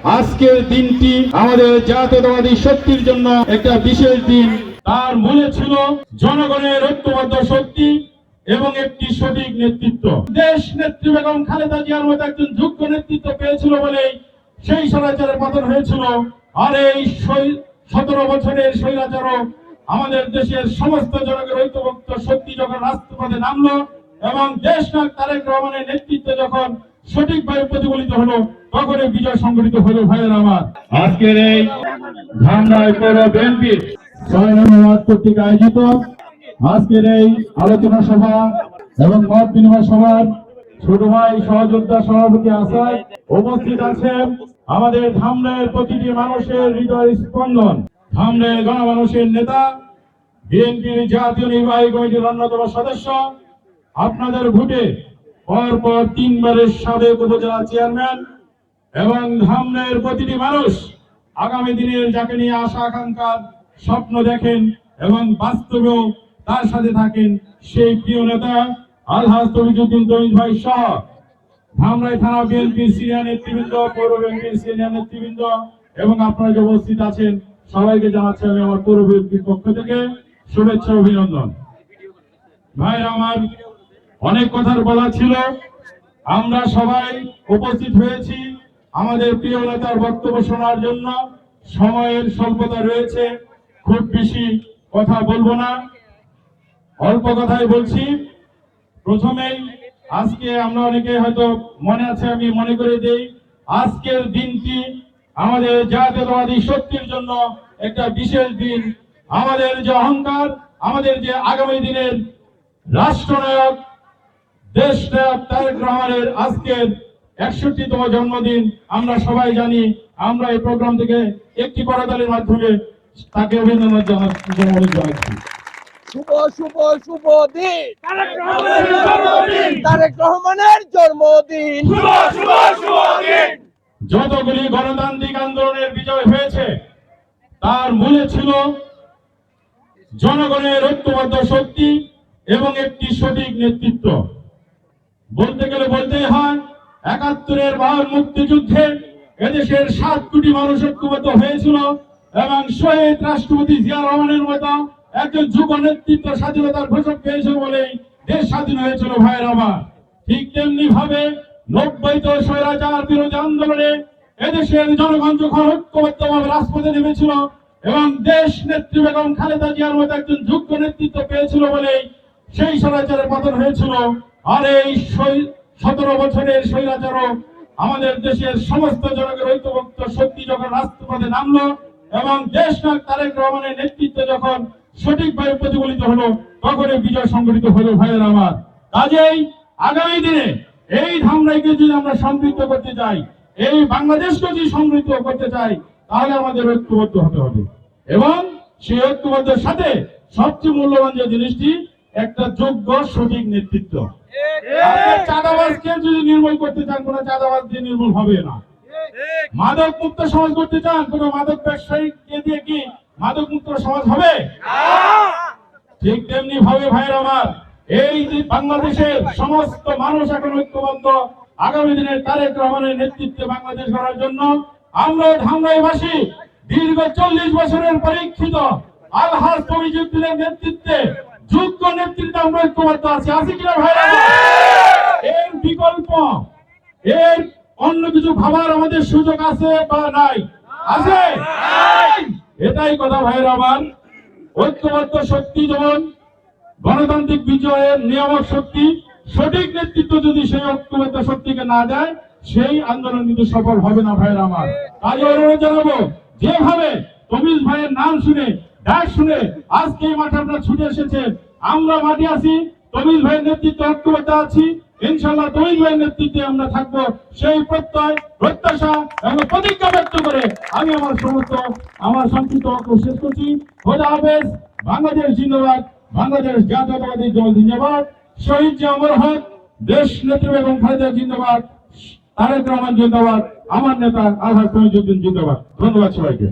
আজকের দিনটি আমাদের জাতীয়তাবাদী শক্তির জন্য একটা বিশেষ দিন। তার মূলে ছিল জনগণের ঐক্যবদ্ধ শক্তি এবং একটি সঠিক নেতৃত্ব। দেশ নেত্রী বেগম খালেদা জিয়ার মতো একজন যোগ্য নেতৃত্ব পেয়েছিল বলেই সেই স্বৈরাচারের পতন হয়েছিল। আর এই সতেরো বছরের স্বৈরাচারও আমাদের দেশের সমস্ত জনগণের ঐক্যবদ্ধ শক্তি যখন রাষ্ট্রপথে নামলো এবং দেশ নায়ক তারেক রহমানের নেতৃত্বে যখন সঠিকভাবে প্রতিফলিত হলো তখন বিজয় সংগঠিত হলো ভাইয়ের আমার। আজকের এই ধামরাই পৌর বিএনপি ছয় কর্তৃক আয়োজিত। আজকের এই আলোচনা সভা এবং মত বিনিময় সভার ছোট ভাই সহযোদ্ধা সভাপতি আসাদ উপস্থিত আছেন আমাদের ধামরাইয়ের প্রতিটি মানুষের হৃদয় স্পন্দন। ধামরাইয়ের গণমানুষের নেতা, বিএনপির জাতীয় নির্বাহী কমিটির অন্যতম সদস্য, আপনাদের ভোটে পরপর তিনবারের সাবেক উপজেলা চেয়ারম্যান এবং ধামনের প্রতিটি মানুষ আগামী দিনের যাকে নিয়ে আশা আকাঙ্ক্ষার স্বপ্ন দেখেন এবং বাস্তবেও তার সাথে থাকেন সেই প্রিয় নেতা আলহাজ তবিজুদ্দিন তমিজ ভাই সহ। ধামরাই থানা বিএনপির সিনিয়র নেতৃবৃন্দ, পৌর বিএনপির সিনিয়র নেতৃবৃন্দ এবং আপনারা যে উপস্থিত আছেন, সবাইকে জানাচ্ছি আমি আমার পৌর বিএনপির পক্ষ থেকে শুভেচ্ছা, অভিনন্দন। ভাই আমার অনেক কথার বলা ছিল। আমরা সবাই উপস্থিত হয়েছি। আমাদের প্রিয় নেতার বক্তব্য শোনার জন্য সময়ের স্বল্পতা রয়েছে। খুব বেশি কথা বলব না। অল্প কথাই বলছি। প্রথমেই আজকে আমরা অনেকে হয়তো মনে আছে, আমি মনে করে দেই, আজকের দিনটি আমাদের জাতীয়তাবাদী শক্তির জন্য একটা বিশেষ দিন। আমাদের যে অহংকার, আমাদের যে আগামী দিনের রাষ্ট্রনায়ক দেশ নায়ক তারেক রহমানের আজকের একষট্টিতম জন্মদিন আমরা সবাই জানি আমরা এই প্রোগ্রাম থেকে একটি করতালির মাধ্যমে তাকে অভিনন্দন জানাচ্ছি শুভ শুভ শুভ দিন। তারেক রহমানের জন্মদিন। যতগুলি গণতান্ত্রিক আন্দোলনের বিজয় হয়েছে তার মূলে ছিল জনগণের ঐক্যবদ্ধ শক্তি এবং একটি সঠিক নেতৃত্ব। বলতে গেলে বলতেই হয় একাত্তরের মহান মুক্তিযুদ্ধে এদেশের সাত কোটি মানুষ ঐক্যবদ্ধ হয়েছিল এবং শহীদ রাষ্ট্রপতি জিয়া রহমানের মতো একজন যুব নেতৃত্ব স্বাধীনতার ঘোষক পেয়েছিল বলেই দেশ স্বাধীন হয়েছিল ভাইয়ের আমার ঠিক তেমনি ভাবে নব্বই তো স্বৈরাচার বিরোধী আন্দোলনে এদেশের জনগণ যখন ঐক্যবদ্ধভাবে রাজপথে নেমেছিল এবং দেশ নেত্রী বেগম খালেদা জিয়ার মতো একজন যোগ্য নেতৃত্ব পেয়েছিল বলেই সেই স্বৈরাচারের পতন হয়েছিল। আর এই সতেরো বছরের স্বৈরাচারও আমাদের দেশের সমস্ত জনগণের ঐক্যবদ্ধ শক্তি যখন রাষ্ট্রপথে নামলো এবং দেশ নায়ক তারেক রহমানের নেতৃত্বে যখন সঠিকভাবে প্রতিফলিত হলো তখন এই বিজয় সংগঠিত হলো ভাইয়ের আমার। কাজেই আগামী দিনে এই ধামরাইকে যদি আমরা সমৃদ্ধ করতে চাই, এই বাংলাদেশকে যদি সমৃদ্ধ করতে চাই, তাহলে আমাদের ঐক্যবদ্ধ হতে হবে। এবং সেই ঐক্যবদ্ধের সাথে সবচেয়ে মূল্যবান যে জিনিসটি একটা যোগ্য সঠিক নেতৃত্ব। চাঁদাবাজকে যদি নির্মূল করতে চান কোন চাঁদাবাজ দিয়ে নির্মূল হবে না। মাদক মুক্ত সমাজ করতে চান কোন মাদক ব্যবসায়ীকে দিয়ে কি মাদক মুক্ত সমাজ হবে? ঠিক তেমনি ভাবে ভাইয়ের আমার এই যে বাংলাদেশের সমস্ত মানুষ এখন ঐক্যবদ্ধ আগামী দিনের তারেক রহমানের নেতৃত্বে বাংলাদেশ করার জন্য আমরা ধামরাইবাসী দীর্ঘ চল্লিশ বছরের পরীক্ষিত আলহাজ তমিজুদ্দিনের নেতৃত্বে যোগ্য নেতৃত্বে আমরা ঐক্যবদ্ধ আছি। আছি কিনা ভাইরা এর বিকল্প এর অন্য কিছু ভাবার আমাদের সুযোগ আছে বা নাই? আছে? এটাই কথা ভাইয়ের আমার ঐক্যবদ্ধ শক্তি যেমন গণতান্ত্রিক বিজয়ের নিয়ামক শক্তি সঠিক নেতৃত্ব যদি সেই ঐক্যবদ্ধ শক্তিকে না দেয় সেই আন্দোলন কিন্তু সফল হবে না ভাইয়ের আমার কাজে অনুরোধ জানাব যেভাবে তমিজ ভাইয়ের নাম শুনে ডাক শুনে আজকে এই মাঠে আপনারা ছুটে এসেছেন। আমরা মাঠে আছি তমিজ ভাইয়ের নেতৃত্বে ঐক্যবদ্ধ আছি। ইনশাল্লাহ তমিজ ভাইয়ের নেতৃত্বে আমরা থাকব সেই প্রত্যয়, প্রত্যাশা এবং প্রতিজ্ঞা ব্যক্ত করে আমি আমার সমস্ত, আমার সংক্ষিপ্ত বক্তব্য শেষ করছি। খোদা হাফেজ, বাংলাদেশ জিন্দাবাদ, বাংলাদেশ জাতীয়তাবাদী দল জিন্দাবাদ। শহীদ যে অমর হক দেশ নেত্রী এবং খালেদা জিন্দাবাদ, তারেক রহমান জিন্দাবাদ, আমার নেতা আলহাজ তমিজুদ্দিন জিন্দাবাদ। ধন্যবাদ সবাইকে।